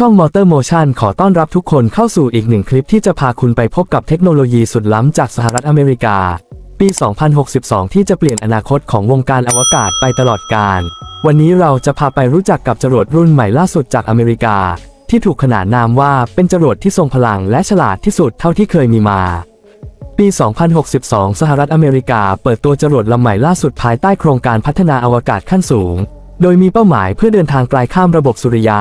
ช่อง Motor Motion ขอต้อนรับทุกคนเข้าสู่อีกหนึ่งคลิปที่จะพาคุณไปพบกับเทคโนโลยีสุดล้ำจากสหรัฐอเมริกา ปี 2062 ที่จะเปลี่ยนอนาคตของวงการอวกาศไปตลอดกาล วันนี้เราจะพาไปรู้จักกับจรวดรุ่นใหม่ล่าสุดจากอเมริกา ที่ถูกขนานนามว่าเป็นจรวดที่ทรงพลังและฉลาดที่สุดเท่าที่เคยมีมา ปี 2062 สหรัฐอเมริกา เปิดตัวจรวดลำใหม่ล่าสุดภายใต้โครงการพัฒนาอวกาศขั้นสูง โดยมีเป้าหมายเพื่อเดินทางไกลข้ามระบบสุริยะ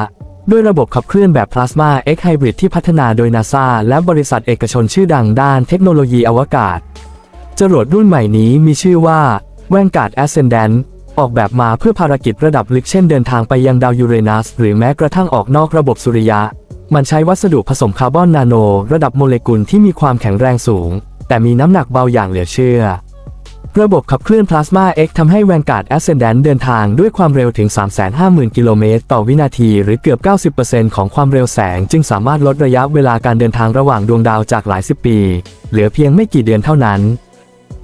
ด้วยระบบขับเคลื่อนแบบพลาสมา X Hybrid ที่พัฒนาโดยนาซาและบริษัทเอกชนชื่อดังด้านเทคโนโลยีอวกาศ จรวดรุ่นใหม่นี้มีชื่อว่า Vanguard Ascendant ออกแบบมาเพื่อภารกิจระดับลึกเช่นเดินทางไปยังดาวยูเรนัสหรือแม้กระทั่งออกนอกระบบสุริยะ มันใช้วัสดุผสมคาร์บอนนาโน ระดับโมเลกุลที่มีความแข็งแรงสูง แต่มีน้ำหนักเบาอย่างเหลือเชื่อ ระบบขับเคลื่อนพลาสมา X ทำให้ Vanguard Ascendant เดินทางด้วยความเร็วถึง 350,000 กิโลเมตรต่อวินาที หรือเกือบ 90%ของความเร็วแสง จึงสามารถลดระยะเวลาการเดินทางระหว่างดวงดาวจากหลายสิบปี เหลือเพียงไม่กี่เดือนเท่านั้น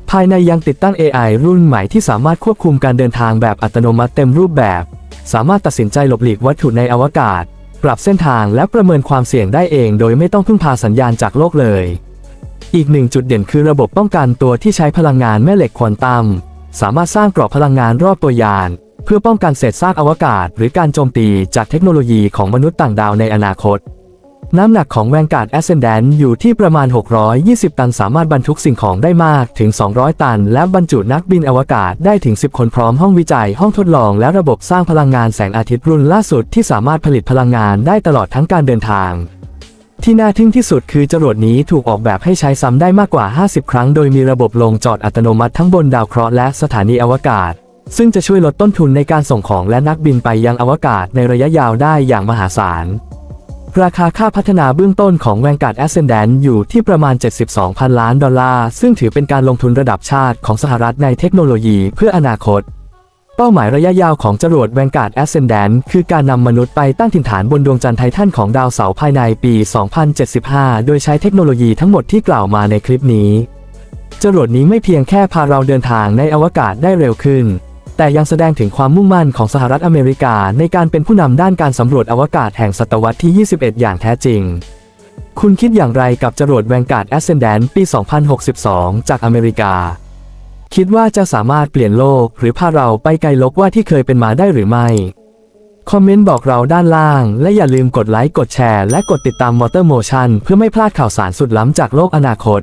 ภายในยังติดตั้ง AI รุ่นใหม่ที่สามารถควบคุมการเดินทางแบบอัตโนมัติเต็มรูปแบบ สามารถตัดสินใจหลบหลีกวัตถุในอวกาศ ปรับเส้นทางและประเมินความเสี่ยงได้เอง โดยไม่ต้องพึ่งพาสัญญาณจากโลกเลย อีกหนึ่งจุดเด่นคือระบบป้องกันตัวที่ใช้พลังงานแม่เหล็กควอนตัม สามารถสร้างกรอบพลังงานรอบตัวยาน เพื่อป้องกันเศษซากอวกาศ หรือการโจมตีจากเทคโนโลยีของมนุษย์ต่างดาวในอนาคต น้ำหนักของแวงการ์ดแอสเซนแดนอยู่ที่ประมาณ 620 ตันสามารถบรรทุกสิ่งของได้มากถึง 200 ตัน และบรรจุนักบินอวกาศได้ถึง 10 คนพร้อมห้องวิจัย ห้องทดลอง และระบบสร้างพลังงานแสงอาทิตย์รุ่นล่าสุดที่สามารถผลิตพลังงานได้ตลอดทั้งการเดินทาง ที่น่าทึ่งที่สุดคือจรวดนี้ถูกออกแบบให้ใช้ซ้ำได้มากกว่า 50 ครั้ง โดยมีระบบลงจอดอัตโนมัติทั้งบนดาวเคราะห์และสถานีอวกาศ ซึ่งจะช่วยลดต้นทุนในการส่งของและนักบินไปยังอวกาศในระยะยาวได้อย่างมหาศาล ราคาค่าพัฒนาเบื้องต้นของ Vanguard Ascendant อยู่ที่ประมาณ 72พันล้านดอลลาร์ ซึ่งถือเป็นการลงทุนระดับชาติของสหรัฐในเทคโนโลยีเพื่ออนาคต เป้าหมายระยะยาวของจรวด Vanguard Ascendant คือการนำมนุษย์ไปตั้งถิ่นฐานบนดวงจันทร์ไททันของดาวเสาร์ภายในปี 2075 โดยใช้เทคโนโลยีทั้งหมดที่กล่าวมาในคลิปนี้ จรวดนี้ไม่เพียงแค่พาเราเดินทางในอวกาศได้เร็วขึ้น แต่ยังแสดงถึงความมุ่งมั่นของสหรัฐอเมริกาในการเป็นผู้นำด้านการสำรวจอวกาศแห่งศตวรรษที่ 21 อย่างแท้จริง คุณคิดอย่างไรกับจรวด Vanguard Ascendant ปี 2062 จากอเมริกา คิดว่าจะสามารถเปลี่ยนโลกหรือพาเราไปไกลลกว่าที่เคยเป็นมาได้หรือไม่ คอมเมนต์บอกเราด้านล่าง และอย่าลืมกดไลค์กดแชร์และกดติดตาม Motor Motion เพื่อไม่พลาดข่าวสารสุดล้ำจากโลกอนาคต